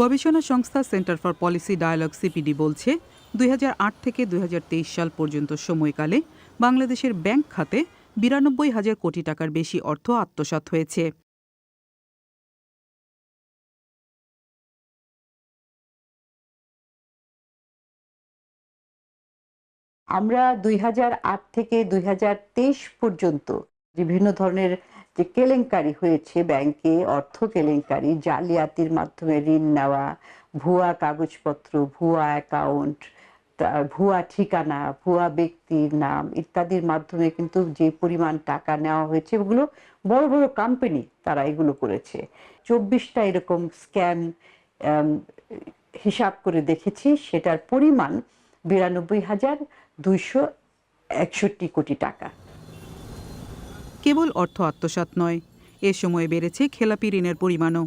গবেষণা সংস্থা Centre for Policy Dialogue CPD বলছে, দুই থেকে দুই সাল পর্যন্ত সময়কালে বাংলাদেশের ব্যাংক খাতে বিরানব্বই হাজার কোটি টাকার বেশি অর্থ আত্মসাৎ হয়েছে। আমরা দুই হাজার আট থেকে দুই হাজার তেইশ পর্যন্ত বিভিন্ন ধরনের যে কেলেঙ্কারি হয়েছে ব্যাংকে, অর্থ কেলেঙ্কারি, জালিয়াতির মাধ্যমে ঋণ নেওয়া, ভুয়া কাগজপত্র, ভুয়া অ্যাকাউন্ট ভুয়া ঠিকানা, ভুয়া ব্যক্তির নাম ইত্যাদির মাধ্যমে কিন্তু যে পরিমাণ টাকা নেওয়া হয়েছে ওগুলো বড় বড় কোম্পানি তারা এগুলো করেছে। চব্বিশটা এরকম স্ক্যাম হিসাব করে দেখেছি, সেটার পরিমাণ বিরানব্বই হাজার দুইশো একষট্টি কোটি টাকা। কেবল অর্থ আত্মসাৎ নয়। এ সময়ে বেড়েছে খেলাপি ঋণের পরিমাণও।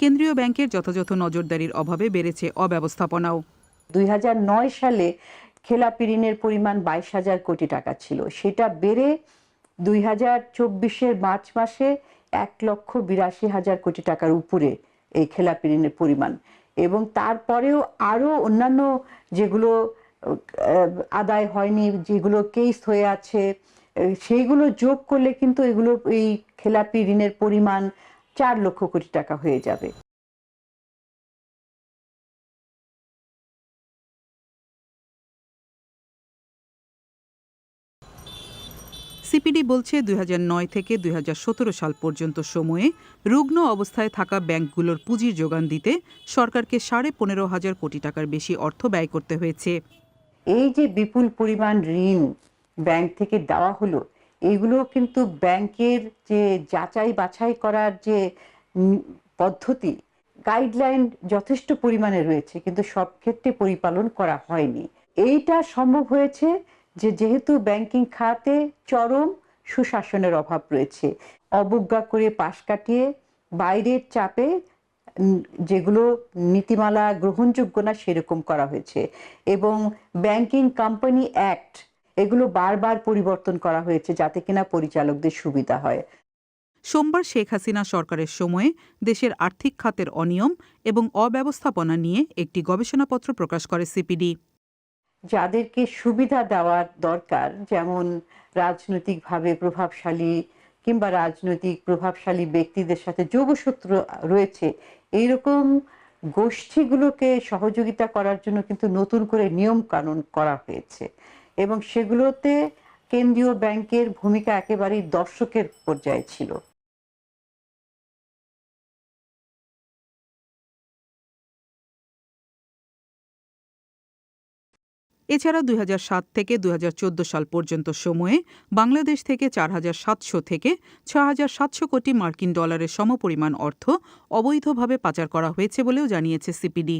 কেন্দ্রীয় ব্যাংকের যথাযথ নজরদারির অভাবে বেড়েছে অব্যবস্থাপনাও। দুই হাজার নয় সালে খেলাপি ঋণের পরিমাণ বাইশ হাজার কোটি টাকা ছিল। সেটা বেড়ে দুই হাজার চব্বিশের মার্চ মাসে এক লক্ষ বিরাশি হাজার কোটি টাকার উপরে এই খেলাপি ঋণের পরিমাণ। এবং তারপরেও আরও অন্যান্য যেগুলো আদায় হয়নি, যেগুলো কেস হয়ে আছে সেইগুলো যোগ করলে কিন্তু এগুলো এই খেলাপি ঋণের পরিমাণ চার লক্ষ কোটি টাকা হয়ে যাবে। সিপিডি বলছে দুই হাজার নয় থেকে দুই হাজার সতেরো সাল পর্যন্ত সময়ে রুগ্ন অবস্থায় থাকা ব্যাংকগুলোর পুঁজির যোগান দিতে সরকারকে সাড়ে পনেরো হাজার কোটি টাকার বেশি অর্থ ব্যয় করতে হয়েছে। এই যে বিপুল পরিমাণ ঋণ ব্যাংক থেকে দেওয়া হলো, এগুলো কিন্তু ব্যাংকের যে যাচাই বাছাই করার যে পদ্ধতি গাইডলাইন যথেষ্ট পরিমাণে রয়েছে, কিন্তু সব ক্ষেত্রে পরিপালন করা হয়নি। এইটা সম্ভব হয়েছে যে যেহেতু ব্যাংকিং খাতে চরম সুশাসনের অভাব রয়েছে, অবজ্ঞা করে পাশ কাটিয়ে বাইরের চাপে যেগুলো নীতিমালা গ্রহণযোগ্য না সেরকম করা হয়েছে। এবং ব্যাংকিং কোম্পানি অ্যাক্ট এগুলো বারবার পরিবর্তন করা হয়েছে যাতে কিনা পরিচালকদের সুবিধা হয়। সোমবার শেখ হাসিনা সরকারের সময়ে দেশের আর্থিক খাতের অনিয়ম এবং অব্যবস্থাপনা নিয়ে একটি গবেষণাপত্র প্রকাশ করে সিপিডি। যাদেরকে সুবিধা দেওয়ার দরকার যেমন রাজনৈতিকভাবে প্রভাবশালী কিংবা রাজনৈতিক প্রভাবশালী ব্যক্তিদের সাথে যোগসূত্র রয়েছে এইরকম গোষ্ঠীগুলোকে সহযোগিতা করার জন্য কিন্তু নতুন করে নিয়ম কানুন করা হয়েছে। এবং সেগুলোতে কেন্দ্রীয় ব্যাংকের ভূমিকা একেবারেই দর্শকের পর্যায়ে ছিল। এছাড়া দুই হাজার সাত থেকে দুই হাজার চোদ্দ সাল পর্যন্ত সময়ে বাংলাদেশ থেকে চার হাজার সাতশো থেকে ছ কোটি মার্কিন ডলারের সমপরিমাণ অর্থ অবৈধভাবে পাচার করা হয়েছে বলেও জানিয়েছে সিপিডি।